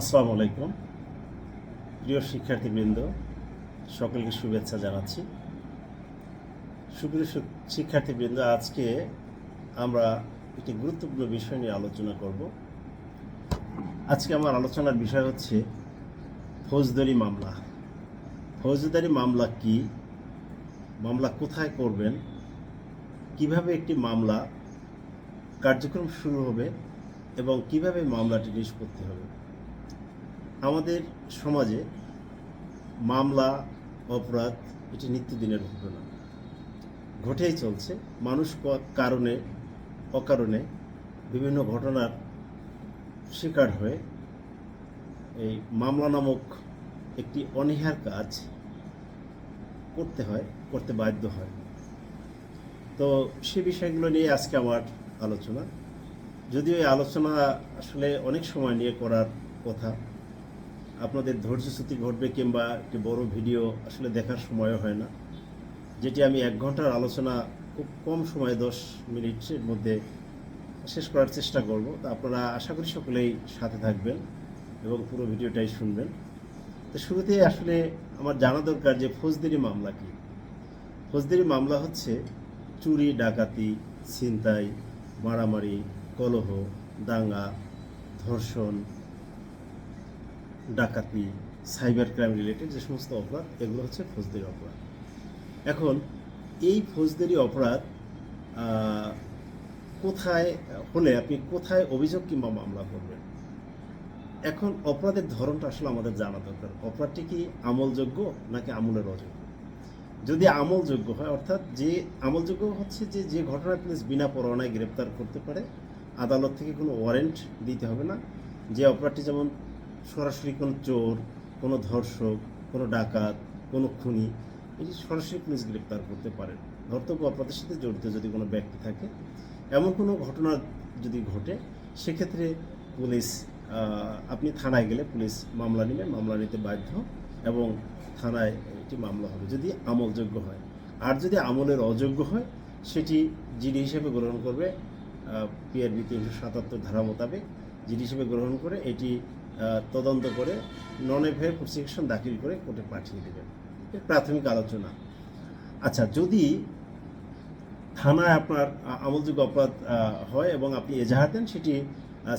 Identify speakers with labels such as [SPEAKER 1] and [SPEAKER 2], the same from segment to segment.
[SPEAKER 1] আসসালামু আলাইকুম। প্রিয় শিক্ষার্থীবৃন্দ, সকলকে শুভেচ্ছা জানাচ্ছি। সুপ্রিয় শিক্ষার্থীবৃন্দ, আজকে আমরা একটি গুরুত্বপূর্ণ বিষয় নিয়ে আলোচনা করব। আজকে আমার আলোচনার বিষয় হচ্ছে ফৌজদারি মামলা। ফৌজদারি মামলা কি? মামলা কোথায় করবেন? কীভাবে একটি মামলা কার্যক্রম শুরু হবে এবং কীভাবে মামলাটি নিষ্পত্তি হবে? আমাদের সমাজে মামলা, অপরাধ, এটি নিত্যদিনের ঘটনা। ঘটেই চলছে। মানুষ কারণে, অকারণে বিভিন্ন ঘটনার শিকার হয়ে এই মামলা নামক একটি অনীহার কাজ করতে হয়, করতে বাধ্য হয়। তো সে বিষয়গুলো নিয়ে আজকে আমার আলোচনা। যদিও এই আলোচনা আসলে অনেক সময় নিয়ে করার কথা আপনাদের ধৈর্যচ্যুতি ঘটবে কিংবা একটি বড় ভিডিও আসলে দেখার সময়ও হয় না। যেটি আমি এক ঘণ্টার আলোচনা খুব কম সময়ে, দশ মিনিটের মধ্যে শেষ করার চেষ্টা করব। তো আপনারা আশা করি সকলেই সাথে থাকবেন এবং পুরো ভিডিওটাই শুনবেন। তো শুরুতেই আসলে আমার জানা দরকার যে ফৌজদারি মামলা কি? ফৌজদারি মামলা হচ্ছে চুরি, ডাকাতি, ছিনতাই, মারামারি, কলহ, দাঙ্গা, ধর্ষণ ডাকাতি সাইবার ক্রাইম রিলেটেড যে সমস্ত অপরাধ, এগুলো হচ্ছে ফৌজদারি অপরাধ। এখন, এই ফৌজদারি অপরাধ কোথায়, হলে আপনি কোথায় অভিযোগ কিংবা মামলা করবেন? এখন অপরাধের ধরনটা আসলে আমাদের জানা দরকার। অপরাধটি কি আমলযোগ্য নাকি আমলের অযোগ্য? যদি আমলযোগ্য হয়, অর্থাৎ যে আমলযোগ্য হচ্ছে যে যে ঘটনায় পুলিশ বিনা পরোয়ানায় গ্রেপ্তার করতে পারে, আদালত থেকে কোনো ওয়ারেন্ট দিতে হবে না। যে অপরাধটি যেমন সরাসরি কোনো চোর, কোনো ধর্ষক, কোনো ডাকাত, কোনো খুনি এটি সরাসরি পুলিশ গ্রেপ্তার করতে পারে। ধর্তব্য অপরাধের সাথে জড়িত যদি কোনো ব্যক্তি থাকে, এমন কোনো ঘটনা যদি ঘটে, সেক্ষেত্রে পুলিশ আপনি থানায় গেলে পুলিশ মামলা নেবে, মামলা নিতে বাধ্য এবং থানায় একটি মামলা হবে। যদি আমলযোগ্য হয়। আর যদি আমলের অযোগ্য হয়, সেটি জিডি হিসেবে গ্রহণ করবে পিআরবি তিনশো সাতাত্তর ধারা মোতাবেক। জিডি হিসেবে গ্রহণ করে এটি তদন্ত করে নন এফআইআর প্রসিকিউশন দাখিল করে কোর্টে পাঠিয়ে দেবেন। প্রাথমিক আলোচনা। আচ্ছা যদি থানায় আপনার আমলযোগ্য অপরাধ হয় এবং আপনি এজাহার দেন, সেটি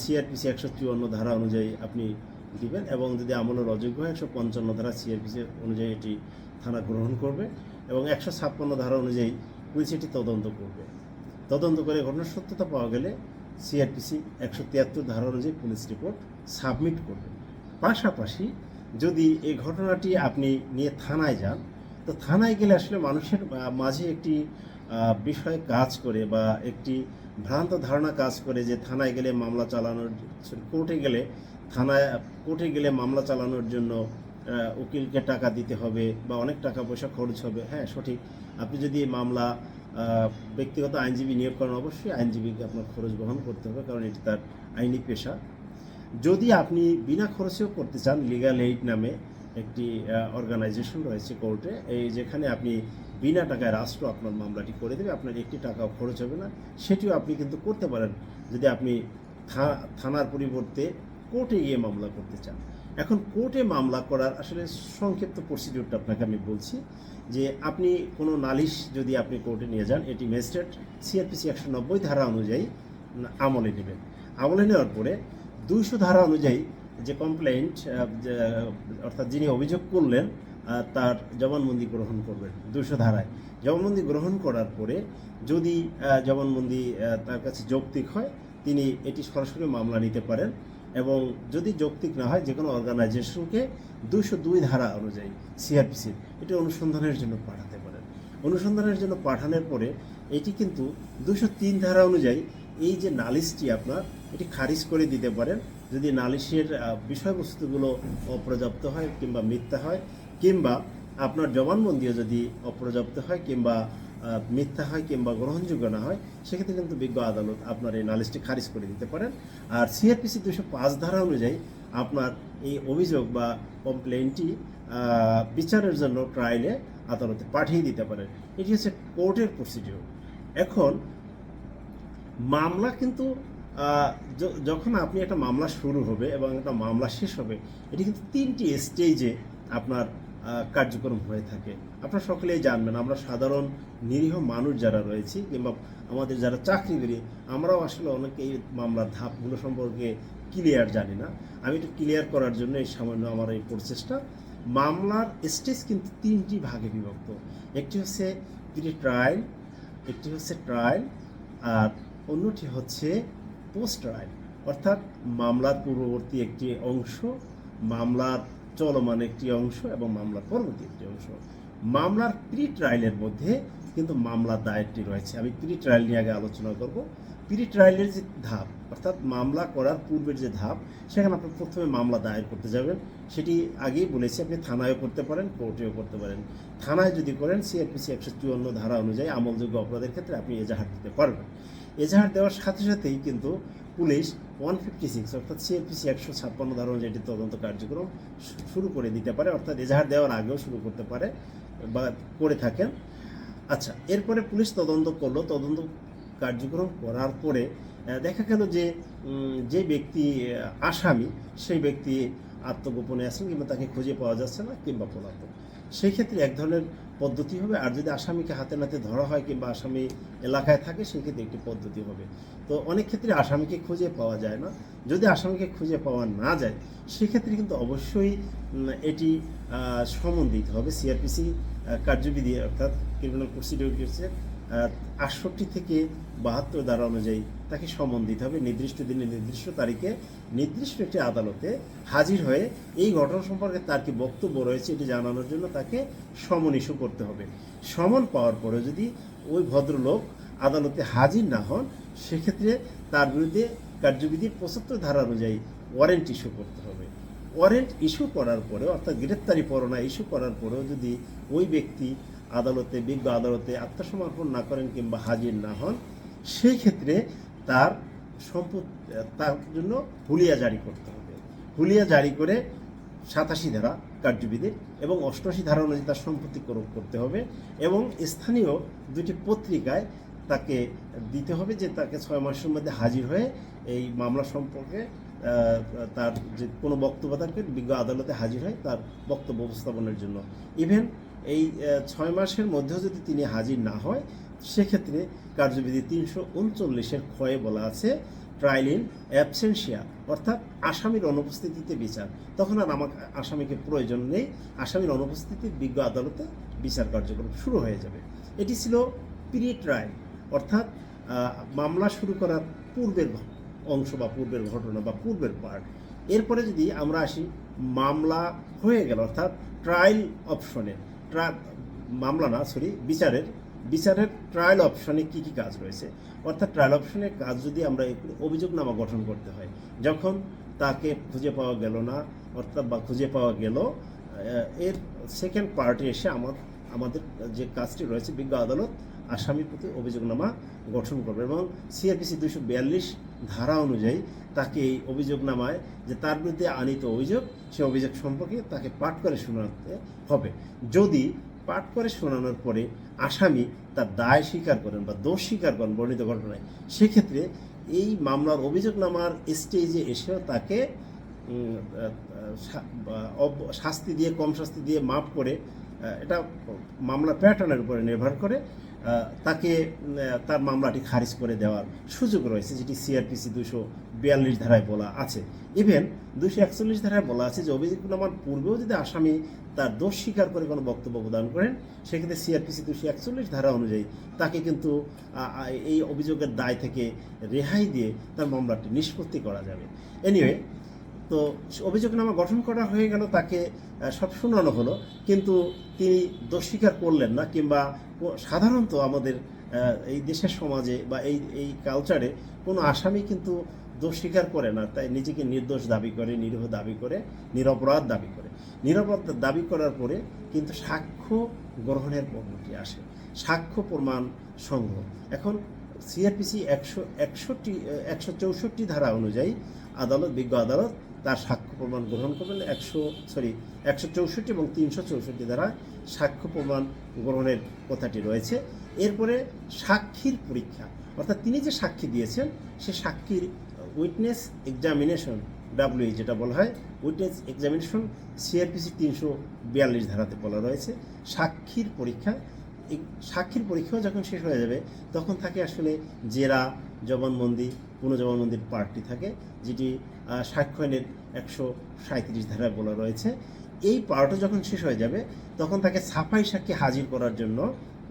[SPEAKER 1] সিআরপিসি একশো চুয়ান্ন ধারা অনুযায়ী আপনি দিবেন এবং যদি আমলের অযোগ্য হয়, একশো পঞ্চান্ন ধারা সিআরপিসি অনুযায়ী এটি থানা গ্রহণ করবে এবং একশো ছাপ্পান্ন ধারা অনুযায়ী পুলিশ এটি তদন্ত করবে। তদন্ত করে ঘটনার সত্যতা পাওয়া গেলে সিআরপিসি একশো তিয়াত্তর ধারা অনুযায়ী পুলিশ রিপোর্ট সাবমিট করবে পাশাপাশি যদি এই ঘটনাটি আপনি নিয়ে থানায় যান, তো থানায় গেলে আসলে মানুষের মাঝে একটি বিষয় কাজ করে বা একটি ভ্রান্ত ধারণা কাজ করে যে থানায় গেলে মামলা চালানোর কোর্টে গেলে থানায়, কোর্টে গেলে মামলা চালানোর জন্য উকিলকে টাকা দিতে হবে বা অনেক টাকা পয়সা খরচ হবে। হ্যাঁ সঠিক। আপনি যদি মামলা ব্যক্তিগত আইনজীবী নিয়োগ করেন, অবশ্যই আইনজীবীকে আপনার খরচ বহন করতে হবে, কারণ এটি তার আইনি পেশা। যদি আপনি বিনা খরচেও করতে চান লিগ্যাল এইড নামে একটি অর্গানাইজেশন রয়েছে কোর্টে এই যেখানে আপনি বিনা টাকায় রাষ্ট্র আপনার মামলাটি করে দেবে, আপনার একটি টাকাও খরচ হবে না। সেটিও আপনি কিন্তু করতে পারেন যদি আপনি থানার পরিবর্তে কোর্টে গিয়ে মামলা করতে চান। এখন কোর্টে মামলা করার আসলে সংক্ষিপ্ত প্রসিডিউরটা আপনাকে আমি বলছি যে আপনি কোনো নালিশ যদি আপনি কোর্টে নিয়ে যান, এটি ম্যাজিস্ট্রেট সিআরপিসি একশো নব্বই ধারা অনুযায়ী আমলে নেবেন। আমলে নেওয়ার পরে দুইশো ধারা অনুযায়ী যে কমপ্লেন্ট অর্থাৎ যিনি অভিযোগ করলেন তার জবানবন্দি গ্রহণ করবেন দুশো ধারায়। জবানবন্দি গ্রহণ করার পরে যদি জবানবন্দি তার কাছে যৌক্তিক হয়, তিনি এটি সরাসরি মামলা নিতে পারেন এবং যদি যৌক্তিক না হয় যে কোনো অর্গানাইজেশনকে দুইশো দুই ধারা অনুযায়ী সিআরপিসির এটি অনুসন্ধানের জন্য পাঠাতে পারেন। অনুসন্ধানের জন্য পাঠানোর পরে এটি কিন্তু দুশো তিন ধারা অনুযায়ী এই যে নালিশটি আপনার, এটি খারিজ করে দিতে পারেন। যদি নালিশের বিষয়বস্তুগুলো অপর্যাপ্ত হয় কিংবা মিথ্যা হয়, কিংবা আপনার জবানবন্দিও যদি অপর্যাপ্ত হয় কিংবা মিথ্যা হয় কিংবা গ্রহণযোগ্য না হয়, সেক্ষেত্রে কিন্তু বিজ্ঞ আদালত আপনার এই নালিশটি খারিজ করে দিতে পারেন। আর সিআরপিসি দুশো পাঁচ ধারা অনুযায়ী আপনার এই অভিযোগ বা কমপ্লেনটি বিচারের জন্য ট্রায়ালে আদালতে পাঠিয়ে দিতে পারেন। এটি হচ্ছে কোর্টের প্রসিডিওর। এখন মামলা কিন্তু যখন আপনি একটা মামলা শুরু হবে এবং একটা মামলা শেষ হবে, এটি কিন্তু তিনটি স্টেজে আপনার কার্যক্রম হয়ে থাকে। আপনারা সকলেই জানবেন, আমরা সাধারণ নিরীহ মানুষ যারা রয়েছি, কিংবা আমাদের যারা চাকরি করি আমরাও আসলে অনেকে এই মামলার ধাপগুলো সম্পর্কে ক্লিয়ার জানি না। আমি একটু ক্লিয়ার করার জন্য এই সামান্য আমার এই প্রচেষ্টা মামলার স্টেজ কিন্তু তিনটি ভাগে বিভক্ত। একটি হচ্ছে প্রি ট্রায়াল একটি হচ্ছে ট্রায়াল আর অন্যটি হচ্ছে পোস্ট ট্রায়াল অর্থাৎ মামলার পূর্ববর্তী একটি অংশ, মামলার চলমান একটি অংশ এবং মামলার পরবর্তী একটি অংশ। মামলার প্রি ট্রায়ালের মধ্যে কিন্তু মামলার দায়েরটি রয়েছে। আমি প্রি ট্রায়াল নিয়ে আগে আলোচনা করব। প্রি ট্রায়ালের যে ধাপ, অর্থাৎ মামলা করার পূর্বের যে ধাপ, সেখানে আপনি প্রথমে মামলা দায়ের করতে যাবেন। সেটি আগেই বলেছি, আপনি থানায়ও করতে পারেন, কোর্টেও করতে পারেন। থানায় যদি করেন সিআরপিসি একশো চুয়ান্ন ধারা অনুযায়ী আমলযোগ্য অপরাধের ক্ষেত্রে আপনি এজাহার দিতে পারবেন। এজাহার দেওয়ার সাথে সাথেই কিন্তু পুলিশ ওয়ান ফিফটি সিক্স অর্থাৎ সিআরপিসি একশো ছাপ্পান্ন ধারা অনুযায়ী এটি তদন্ত কার্যক্রম শুরু করে দিতে পারে, অর্থাৎ এজাহার দেওয়ার আগেও শুরু করতে পারে বা করে থাকেন। আচ্ছা এরপরে পুলিশ তদন্ত করল। তদন্ত কার্যক্রম করার পরে দেখা গেল যে যে ব্যক্তি আসামি, সেই ব্যক্তি আত্মগোপনে আছেন কিংবা তাকে খুঁজে পাওয়া যাচ্ছে না কিংবা পলাতক। সেই ক্ষেত্রে এক ধরনের পদ্ধতি হবে। আর যদি আসামিকে হাতে নাতে ধরা হয় কিংবা আসামি এলাকায় থাকে, সেক্ষেত্রে একটি পদ্ধতি হবে। তো অনেক ক্ষেত্রে আসামিকে খুঁজে পাওয়া যায় না। যদি আসামিকে খুঁজে পাওয়া না যায়, সেক্ষেত্রে কিন্তু অবশ্যই এটি সমন দিতে হবে। সিআরপিসি কার্যবিধি অর্থাৎ ক্রিমিনাল প্রসিডিউর আটষট্টি থেকে বাহাত্তর ধারা অনুযায়ী তাকে সমন দিতে হবে নির্দিষ্ট দিনে নির্দিষ্ট তারিখে, নির্দিষ্ট একটি আদালতে হাজির হয়ে এই ঘটনা সম্পর্কে তার কি বক্তব্য রয়েছে এটি জানানোর জন্য তাকে সমন ইস্যু করতে হবে। সমন পাওয়ার পরে যদি ওই ভদ্রলোক আদালতে হাজির না হন, সেক্ষেত্রে তার বিরুদ্ধে কার্যবিধির পঁচাত্তর ধারা অনুযায়ী ওয়ারেন্ট ইস্যু করতে হবে। ওয়ারেন্ট ইস্যু করার পরে অর্থাৎ গ্রেপ্তারি পরোনা ইস্যু করার পরেও যদি ওই ব্যক্তি আদালতে, বিজ্ঞ আদালতে আত্মসমর্পণ না করেন কিংবা হাজির না হন সেই ক্ষেত্রে তার সম্পদ, তার জন্য হুলিয়া জারি করতে হবে। হুলিয়া জারি করে সাতাশি ধারা কার্যবিধির এবং অষ্টআশি ধারা অনুযায়ী তার সম্পত্তি করক করতে হবে এবং স্থানীয় দুটি পত্রিকায় তাকে দিতে হবে যে তাকে ছয় মাসের মধ্যে হাজির হয়ে এই মামলা সম্পর্কে তার যে কোনো বক্তব্য থাকবে, বিজ্ঞ আদালতে হাজির হয় তার বক্তব্য উপস্থাপনের জন্য। ইভেন এই ছয় মাসের মধ্যেও যদি তিনি হাজির না হয় সেক্ষেত্রে কার্যবিধি তিনশো উনচল্লিশের ক্ষয়ে বলা আছে ট্রায়াল ইন অ্যাবসেন্সিয়া অর্থাৎ আসামির অনুপস্থিতিতে বিচার। তখন আর আমাকে, আসামিকে প্রয়োজন নেই, আসামির অনুপস্থিতিতে বিজ্ঞ আদালতে বিচার কার্যক্রম শুরু হয়ে যাবে। এটি ছিল প্রি ট্রায়াল অর্থাৎ মামলা শুরু করার পূর্বের অংশ বা পূর্বের ঘটনা বা পূর্বের পার্ট এরপরে যদি আমরা আসি, মামলা হয়ে গেল, অর্থাৎ ট্রায়াল অপশনে, ট্রা, মামলা না, সরি, বিচারের বিচারের ট্রায়াল অপশনে কি কি কাজ রয়েছে? অর্থাৎ ট্রায়াল অপশনের কাজ যদি আমরা অভিযোগনামা গঠন করতে হয়, যখন তাকে খুঁজে পাওয়া গেল না, অর্থাৎ বা খুঁজে পাওয়া গেল এর সেকেন্ড পার্টি এসে আমার, আমাদের যে কাজটি রয়েছে, বিজ্ঞ আদালত আসামির প্রতি অভিযোগনামা গঠন করবে এবং সিআরপিসি দুশো বিয়াল্লিশ ধারা অনুযায়ী তাকে এই অভিযোগনামায় যে তার বিরুদ্ধে আনিত অভিযোগ, সে অভিযোগ সম্পর্কে তাকে পাঠ করে শোনাতে হবে। যদি পাঠ করে শোনানোর পরে আসামি তার দায় স্বীকার করেন বা দোষ স্বীকার করেন বর্ণিত ঘটনায়। সেক্ষেত্রে এই মামলার অভিযোগনামার স্টেজে এসেও তাকে শাস্তি দিয়ে, কম শাস্তি দিয়ে মাফ করে এটা মামলা প্যাটার্নের উপরে নির্ভর করে তাকে তার মামলাটি খারিজ করে দেওয়ার সুযোগ রয়েছে, যেটি সিআরপিসি দুশো বিয়াল্লিশ ধারায় বলা আছে। ইভেন দুশো একচল্লিশ ধারায় বলা আছে যে অভিযোগনামার পূর্বেও যদি আসামি তার দোষ স্বীকার করে কোনো বক্তব্য প্রদান করেন, সেক্ষেত্রে সিআরপিসি দুশো একচল্লিশ ধারা অনুযায়ী তাকে কিন্তু এই অভিযোগের দায় থেকে রেহাই দিয়ে তার মামলাটি নিষ্পত্তি করা যাবে। এনিওয়ে তো অভিযোগনামা গঠন করা হয়ে গেল, তাকে সব শোনানো হলো, কিন্তু তিনি দোষ স্বীকার করলেন না, কিংবা সাধারণত আমাদের এই দেশের সমাজে বা এই এই কালচারে কোনো আসামি কিন্তু দোষ স্বীকার করে না, তাই নিজেকে নির্দোষ দাবি করে, নিরীহ দাবি করে, নিরপরাধ দাবি করে। নিরপরাধ দাবি করার পরে কিন্তু সাক্ষ্য গ্রহণের পদ্ধতি আসে। সাক্ষ্য প্রমাণ সংগ্রহ। এখন সিআরপিসি একশো একষট্টি একশো চৌষট্টি ধারা অনুযায়ী আদালত, বিজ্ঞ আদালত তার সাক্ষ্য প্রমাণ গ্রহণ করবেন। একশো, সরি, একশো চৌষট্টি এবং তিনশো চৌষট্টি ধারা সাক্ষ্য প্রমাণ গ্রহণের কথাটি রয়েছে। এরপরে সাক্ষীর পরীক্ষা। অর্থাৎ তিনি যে সাক্ষী দিয়েছেন, সে সাক্ষীর উইটনেস এক্সামিনেশন ডাব্লিউ যেটা বলা হয় উইটনেস এক্সামিনেশন সিআরপিসি তিনশো বিয়াল্লিশ ধারাতে বলা রয়েছে। সাক্ষীর পরীক্ষা সাক্ষীর পরীক্ষাও যখন শেষ হয়ে যাবে, তখন থাকে আসলে জেরা, জবানবন্দি পুনঃজবানবন্দির পার্টটি থাকে, যেটি সাক্ষ্য আইনের একশো সাঁত্রিশ ধারায় বলা রয়েছে। এই পার্টও যখন শেষ হয়ে যাবে, তখন তাকে সাফাই সাক্ষী হাজির করার জন্য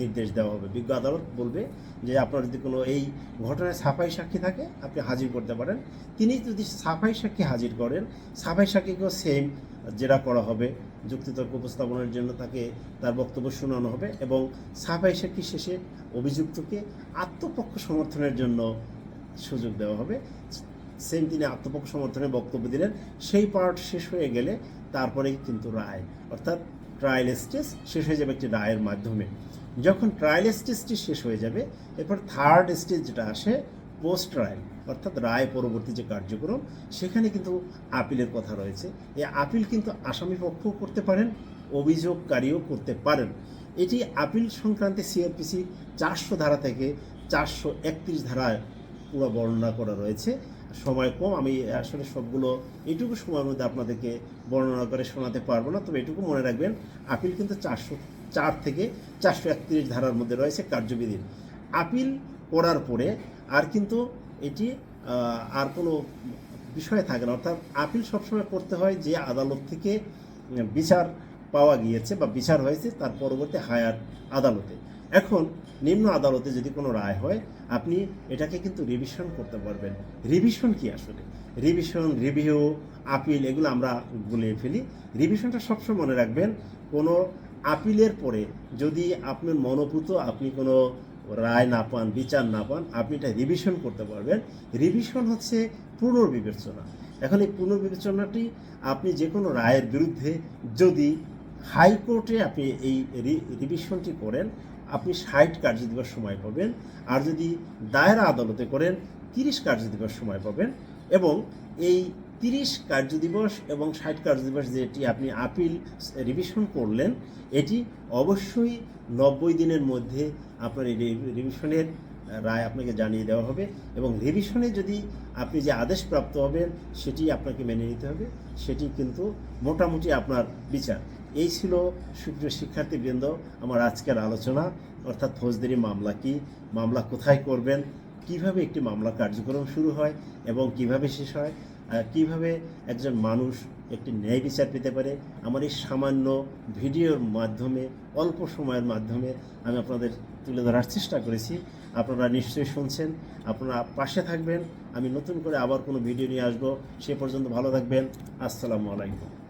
[SPEAKER 1] নির্দেশ দেওয়া হবে। বিজ্ঞ আদালত বলবে যে আপনার যদি কোনো এই ঘটনায় সাফাই সাক্ষী থাকে, আপনি হাজির করতে পারেন। তিনি যদি সাফাই সাক্ষী হাজির করেন, সাফাই সাক্ষীকেও সেম জেরা করা হবে, যুক্তিতর্ক উপস্থাপনের জন্য তাকে তার বক্তব্য শোনানো হবে এবং সাফাই সাক্ষী শেষে অভিযুক্তকে আত্মপক্ষ সমর্থনের জন্য সুযোগ দেওয়া হবে। সেম তিনি আত্মপক্ষ সমর্থনে বক্তব্য দিলেন। সেই পার্ট শেষ হয়ে গেলে তারপরেই কিন্তু রায়, অর্থাৎ ট্রায়াল স্টেজ শেষ হয়ে যাবে একটি রায়ের মাধ্যমে। যখন ট্রায়াল স্টেজটি শেষ হয়ে যাবে, এরপর থার্ড স্টেজ যেটা আসে পোস্ট ট্রায়াল অর্থাৎ রায় পরবর্তী যে কার্যক্রম, সেখানে কিন্তু আপিলের কথা রয়েছে। এই আপিল কিন্তু আসামি পক্ষও করতে পারেন, অভিযোগকারীও করতে পারেন। এটি আপিল সংক্রান্তে সিআরপিসি চারশো ধারা থেকে চারশো একত্রিশ ধারায় পুরো বর্ণনা করা রয়েছে। সময় কম, আমি আসলে সবগুলো, এটুকু সময়ের মধ্যে আপনাদেরকে বর্ণনা করে শোনাতে পারব না, তবে এটুকু মনে রাখবেন আপিল কিন্তু চারশো চার থেকে চারশো একত্রিশ ধারার মধ্যে রয়েছে কার্যবিধির আপিল করার পরে আর কিন্তু এটি আর কোনো বিষয় থাকে না। অর্থাৎ আপিল সবসময় করতে হয় যে আদালত থেকে বিচার পাওয়া গিয়েছে বা বিচার হয়েছে তার পরবর্তী হায়ার আদালতে। এখন নিম্ন আদালতে যদি কোনো রায় হয়, আপনি এটাকে কিন্তু রিভিশন করতে পারবেন। রিভিশন কি আসলে? রিভিশন রিভিউ আপিল, এগুলো আমরা গুলিয়ে ফেলি। রিভিশনটা সবসময় মনে রাখবেন, কোনো আপিলের পরে যদি আপনার মনোভূত আপনি কোনো রায় না পান, বিচার না পান, আপনি এটা রিভিশন করতে পারবেন। রিভিশন হচ্ছে পুনর্বিবেচনা। এখন এই পুনর্বিবেচনাটি আপনি যে কোনো রায়ের বিরুদ্ধে যদি হাইকোর্টে আপনি এই রিভিশনটি করেন, আপনি ষাট কার্য দিবস সময় পাবেন। আর যদি দায়রা আদালতে করেন, তিরিশ কার্য দিবস সময় পাবেন। এবং এই তিরিশ কার্য দিবস এবং ষাট কার্য দিবস যেটি আপনি আপিল রিভিশন করলেন, এটি অবশ্যই নব্বই দিনের মধ্যে আপনার এই রিভিশনের রায় আপনাকে জানিয়ে দেওয়া হবে এবং রিভিশনে যদি আপনি যে আদেশ প্রাপ্ত হবেন, সেটি আপনাকে মেনে নিতে হবে। সেটি কিন্তু মোটামুটি আপনার বিচার। এই ছিল সুপ্রিয় শিক্ষার্থীবৃন্দ আমার আজকের আলোচনা। অর্থাৎ ফৌজদারি মামলা কি, মামলা কোথায় করবেন, কীভাবে একটি মামলা কার্যক্রম শুরু হয় এবং কীভাবে শেষ হয় কীভাবে একজন মানুষ একটি ন্যায় বিচার পেতে পারে? আমার এই সামান্য ভিডিওর মাধ্যমে, অল্প সময়ের মাধ্যমে আমি আপনাদের তুলে ধরার চেষ্টা করেছি। আপনারা নিশ্চয়ই শুনছেন, আপনারা পাশে থাকবেন। আমি নতুন করে আবার কোনো ভিডিও নিয়ে আসব। সে পর্যন্ত ভালো থাকবেন। আসসালামু আলাইকুম।